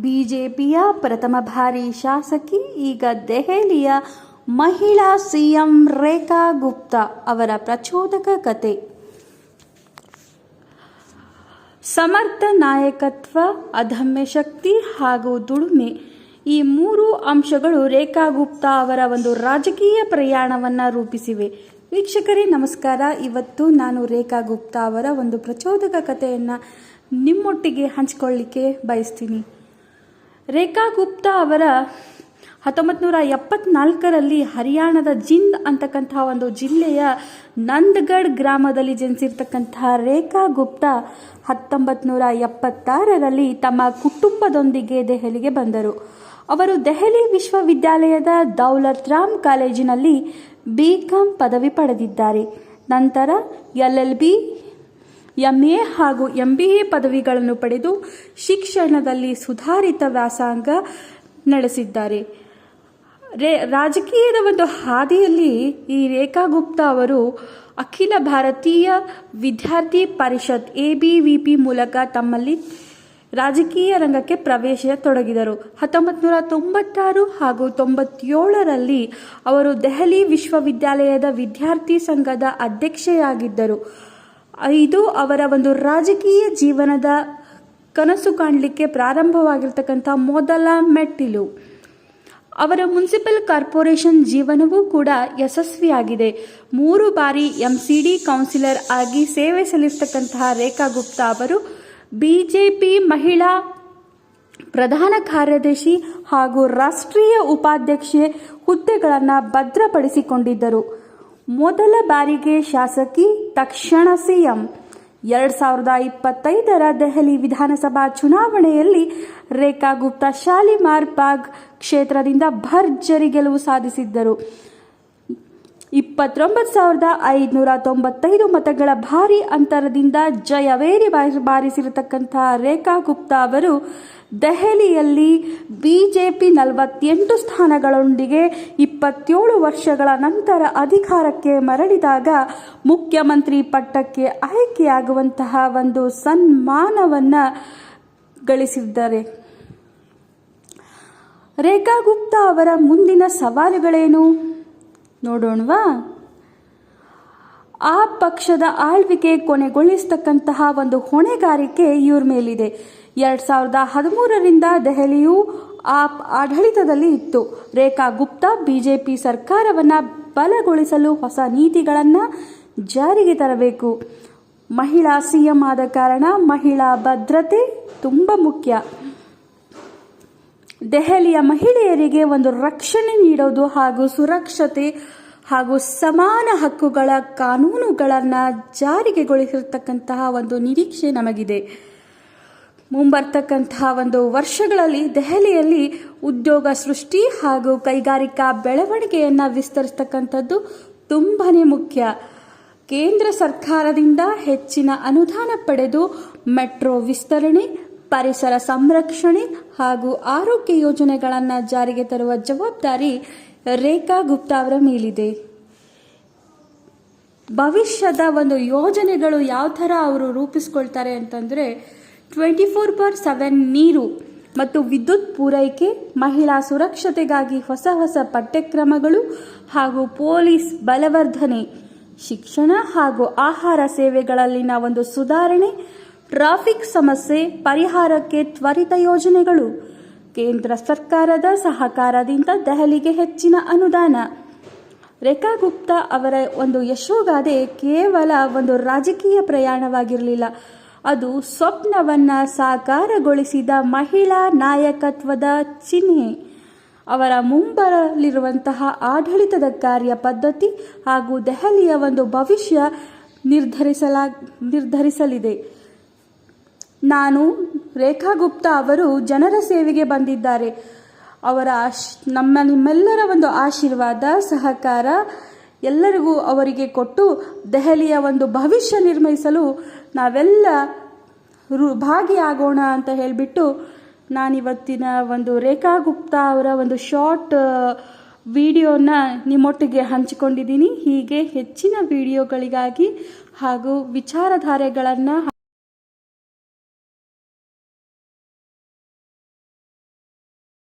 ಬಿಜೆಪಿಯ ಪ್ರಥಮ ಬಾರಿ ಶಾಸಕಿ ಈಗ ದೆಹಲಿಯ ಮಹಿಳಾ ಸಿಎಂ ರೇಖಾ ಗುಪ್ತಾ ಅವರ ಪ್ರಚೋದಕ ಕತೆ. ಸಮರ್ಥ ನಾಯಕತ್ವ, ಅಧಮ್ಯ ಶಕ್ತಿ ಹಾಗೂ ದುಡಿಮೆ ಈ ಮೂರು ಅಂಶಗಳು ರೇಖಾ ಗುಪ್ತಾ ಅವರ ಒಂದು ರಾಜಕೀಯ ಪ್ರಯಾಣವನ್ನು ರೂಪಿಸಿವೆ. ವೀಕ್ಷಕರೇ, ನಮಸ್ಕಾರ. ಇವತ್ತು ನಾನು ರೇಖಾ ಗುಪ್ತಾ ಅವರ ಒಂದು ಪ್ರಚೋದಕ ಕಥೆಯನ್ನು ನಿಮ್ಮೊಟ್ಟಿಗೆ ಹಂಚಿಕೊಳ್ಳಿಕ್ಕೆ ಬಯಸ್ತೀನಿ. ರೇಖಾ ಗುಪ್ತಾ ಅವರ ಹತ್ತೊಂಬತ್ತು ನೂರ ಎಪ್ಪತ್ನಾಲ್ಕರಲ್ಲಿ ಹರಿಯಾಣದ ಜಿಂದ್ ಅಂತಕ್ಕಂತಹ ಒಂದು ಜಿಲ್ಲೆಯ ನಂದಗಢ್ ಗ್ರಾಮದಲ್ಲಿ ಜನಿಸಿರ್ತಕ್ಕಂತಹ ರೇಖಾ ಗುಪ್ತಾ ಹತ್ತೊಂಬತ್ತು ನೂರ ಎಪ್ಪತ್ತಾರರಲ್ಲಿ ತಮ್ಮ ಕುಟುಂಬದೊಂದಿಗೆ ದೆಹಲಿಗೆ ಬಂದರು. ಅವರು ದೆಹಲಿ ವಿಶ್ವವಿದ್ಯಾಲಯದ ದೌಲತ್ ರಾಮ್ ಕಾಲೇಜಿನಲ್ಲಿ ಬಿ ಕಾಂ ಪದವಿ ಪಡೆದಿದ್ದಾರೆ. ನಂತರ L L B M A ಹಾಗೂ ಎಂ ಬಿ ಎ ಪದವಿಗಳನ್ನು ಪಡೆದು ಶಿಕ್ಷಣದಲ್ಲಿ ಸುಧಾರಿತ ವ್ಯಾಸಂಗ ನಡೆಸಿದ್ದಾರೆ. ರೇ, ರಾಜಕೀಯದ ಒಂದು ಹಾದಿಯಲ್ಲಿ ಈ ರೇಖಾ ಗುಪ್ತಾ ಅವರು Akhil Bharatiya Vidyarthi Parishad A B V P ಮೂಲಕ ತಮ್ಮಲ್ಲಿ ರಾಜಕೀಯ ರಂಗಕ್ಕೆ ಪ್ರವೇಶ ತೊಡಗಿದರು. ಹತ್ತೊಂಬತ್ತು ನೂರ ತೊಂಬತ್ತಾರು ಹಾಗೂ ತೊಂಬತ್ತೇಳರಲ್ಲಿ ಅವರು ದೆಹಲಿ ವಿಶ್ವವಿದ್ಯಾಲಯದ ವಿದ್ಯಾರ್ಥಿ ಸಂಘದ ಅಧ್ಯಕ್ಷೆಯಾಗಿದ್ದರು. ಇದು ಅವರ ಒಂದು ರಾಜಕೀಯ ಜೀವನದ ಕನಸು ಕಾಣಲಿಕ್ಕೆ ಪ್ರಾರಂಭವಾಗಿರ್ತಕ್ಕಂಥ ಮೊದಲ ಮೆಟ್ಟಿಲು. ಅವರ ಮುನ್ಸಿಪಲ್ ಕಾರ್ಪೊರೇಷನ್ ಜೀವನವೂ ಕೂಡ ಯಶಸ್ವಿಯಾಗಿದೆ. ಮೂರು ಬಾರಿ ಎಂ ಸಿ ಡಿ ಕೌನ್ಸಿಲರ್ ಆಗಿ ಸೇವೆ ಸಲ್ಲಿಸತಕ್ಕಂತಹ ರೇಖಾ ಗುಪ್ತಾ ಅವರು ಬಿಜೆಪಿ ಮಹಿಳಾ ಪ್ರಧಾನ ಕಾರ್ಯದರ್ಶಿ ಹಾಗೂ ರಾಷ್ಟ್ರೀಯ ಉಪಾಧ್ಯಕ್ಷೆ ಹುದ್ದೆಗಳನ್ನು ಭದ್ರಪಡಿಸಿಕೊಂಡಿದ್ದರು. ಮೊದಲ ಬಾರಿಗೆ ಶಾಸಕಿ ತಕ್ಷಣ ಸಿಎಂ. ಎರಡ್ ಸಾವಿರದ ಇಪ್ಪತ್ತೈದರ ದೆಹಲಿ ವಿಧಾನಸಭಾ ಚುನಾವಣೆಯಲ್ಲಿ ರೇಖಾ ಗುಪ್ತಾ, ಶಾಲಿಮಾರ್ ಬಾಗ್ ಕ್ಷೇತ್ರದಿಂದ ಭರ್ಜರಿ ಗೆಲುವು ಸಾಧಿಸಿದ್ದರು. ಇಪ್ಪತ್ತೊಂಬತ್ತು ಸಾವಿರದ ಐದುನೂರ ತೊಂಬತ್ತೈದು ಮತಗಳ ಭಾರಿ ಅಂತರದಿಂದ ಜಯವೇರಿ ಬಾರಿಸಿರತಕ್ಕಂತಹ ರೇಖಾ ಗುಪ್ತಾ ಅವರು ದೆಹಲಿಯಲ್ಲಿ ಬಿಜೆಪಿ ನಲವತ್ತೆಂಟು ಸ್ಥಾನಗಳೊಂದಿಗೆ ಇಪ್ಪತ್ತೇಳು ವರ್ಷಗಳ ನಂತರ ಅಧಿಕಾರಕ್ಕೆ ಮರಳಿದಾಗ ಮುಖ್ಯಮಂತ್ರಿ ಪಟ್ಟಕ್ಕೆ ಆಯ್ಕೆಯಾಗುವಂತಹ ಒಂದು ಸನ್ಮಾನವನ್ನು ಗಳಿಸಿದ್ದಾರೆ. ರೇಖಾ ಗುಪ್ತಾ ಅವರ ಮುಂದಿನ ಸವಾಲುಗಳೇನು? ನೋಡೋಣವಾ? ಆ ಪಕ್ಷದ ಆಳ್ವಿಕೆ ಕೊನೆಗೊಳಿಸ್ತಕ್ಕಂತಹ ಒಂದು ಹೊಣೆಗಾರಿಕೆ ಇವ್ರ ಮೇಲಿದೆ. ಎರಡು ಸಾವಿರದ ಹದಿಮೂರರಿಂದ ದೆಹಲಿಯು ಆ ಆಡಳಿತದಲ್ಲಿ ಇತ್ತು. ರೇಖಾ ಗುಪ್ತಾ ಬಿಜೆಪಿ ಸರ್ಕಾರವನ್ನು ಬಲಗೊಳಿಸಲು ಹೊಸ ನೀತಿಗಳನ್ನು ಜಾರಿಗೆ ತರಬೇಕು. ಮಹಿಳಾ ಸಿಎಂ ಆದ ಕಾರಣ ಮಹಿಳಾ ಭದ್ರತೆ ತುಂಬ ಮುಖ್ಯ. ದೆಹಲಿಯ ಮಹಿಳೆಯರಿಗೆ ಒಂದು ರಕ್ಷಣೆ ನೀಡೋದು ಹಾಗೂ ಸುರಕ್ಷತೆ ಹಾಗೂ ಸಮಾನ ಹಕ್ಕುಗಳ ಕಾನೂನುಗಳನ್ನು ಜಾರಿಗೆಗೊಳಿಸಿರ್ತಕ್ಕಂತಹ ಒಂದು ನಿರೀಕ್ಷೆ ನಮಗಿದೆ. ಮುಂಬರ್ತಕ್ಕಂತಹ ಒಂದು ವರ್ಷಗಳಲ್ಲಿ ದೆಹಲಿಯಲ್ಲಿ ಉದ್ಯೋಗ ಸೃಷ್ಟಿ ಹಾಗೂ ಕೈಗಾರಿಕಾ ಬೆಳವಣಿಗೆಯನ್ನು ವಿಸ್ತರಿಸ್ತಕ್ಕಂಥದ್ದು ತುಂಬಾ ಮುಖ್ಯ. ಕೇಂದ್ರ ಸರ್ಕಾರದಿಂದ ಹೆಚ್ಚಿನ ಅನುದಾನ ಪಡೆದು ಮೆಟ್ರೋ ವಿಸ್ತರಣೆ ಪರಿಸರ ಸಂರಕ್ಷಣೆ ಹಾಗೂ ಆರೋಗ್ಯ ಯೋಜನೆಗಳನ್ನು ಜಾರಿಗೆ ತರುವ ಜವಾಬ್ದಾರಿ ರೇಖಾ ಗುಪ್ತಾ ಅವರ ಮೇಲಿದೆ. ಭವಿಷ್ಯದ ಒಂದು ಯೋಜನೆಗಳು ಯಾವ ಥರ ಅವರು ರೂಪಿಸ್ಕೊಳ್ತಾರೆ ಅಂತಂದರೆ ಟ್ವೆಂಟಿ ಫೋರ್ ಬಾರ್ ಸೆವೆನ್ ನೀರು ಮತ್ತು ವಿದ್ಯುತ್ ಪೂರೈಕೆ, ಮಹಿಳಾ ಸುರಕ್ಷತೆಗಾಗಿ ಹೊಸ ಹೊಸ ಪಠ್ಯಕ್ರಮಗಳು ಹಾಗೂ ಪೊಲೀಸ್ ಬಲವರ್ಧನೆ, ಶಿಕ್ಷಣ ಹಾಗೂ ಆಹಾರ ಸೇವೆಗಳಲ್ಲಿನ ಒಂದು ಸುಧಾರಣೆ ಟ್ರಾಫಿಕ್ ಸಮಸ್ಯೆ, ಪರಿಹಾರಕ್ಕೆ ತ್ವರಿತ ಯೋಜನೆಗಳು. ಕೇಂದ್ರ ಸರ್ಕಾರದ ಸಹಕಾರದಿಂದ ದೆಹಲಿಗೆ ಹೆಚ್ಚಿನ ಅನುದಾನ. ರೇಖಾ ಗುಪ್ತಾ ಅವರ ಒಂದು ಯಶೋಗಾದೆ ಕೇವಲ ಒಂದು ರಾಜಕೀಯ ಪ್ರಯಾಣವಾಗಿರಲಿಲ್ಲ. ಅದು ಸ್ವಪ್ನವನ್ನು ಸಾಕಾರಗೊಳಿಸಿದ ಮಹಿಳಾ ನಾಯಕತ್ವದ ಚಿಹ್ನೆ. ಅವರ ಮುಂಬರಲಿರುವಂತಹ ಆಡಳಿತದ ಕಾರ್ಯ ಪದ್ಧತಿ ಹಾಗೂ ದೆಹಲಿಯ ಒಂದು ಭವಿಷ್ಯ ನಿರ್ಧರಿಸಲ ನಿರ್ಧರಿಸಲಿದೆ. ನಾನು ರೇಖಾ ಗುಪ್ತಾ ಅವರು ಜನರ ಸೇವೆಗೆ ಬಂದಿದ್ದಾರೆ. ಅವರ ಆಶ್, ನಮ್ಮ ನಿಮ್ಮೆಲ್ಲರ ಒಂದು ಆಶೀರ್ವಾದ, ಸಹಕಾರ ಎಲ್ಲರಿಗೂ ಅವರಿಗೆ ಕೊಟ್ಟು ದೆಹಲಿಯ ಒಂದು ಭವಿಷ್ಯ ನಿರ್ಮಿಸಲು ನಾವೆಲ್ಲ ರು, ಭಾಗಿಯಾಗೋಣ ಅಂತ ಹೇಳಿಬಿಟ್ಟು ನಾನಿವತ್ತಿನ ಒಂದು ರೇಖಾ ಗುಪ್ತಾ ಅವರ ಒಂದು ಶಾರ್ಟ್, ವಿಡಿಯೋನ ನಿಮ್ಮೊಟ್ಟಿಗೆ ಹಂಚಿಕೊಂಡಿದ್ದೀನಿ. ಹೀಗೆ ಹೆಚ್ಚಿನ ವಿಡಿಯೋಗಳಿಗಾಗಿ ಹಾಗೂ ವಿಚಾರಧಾರೆಗಳನ್ನು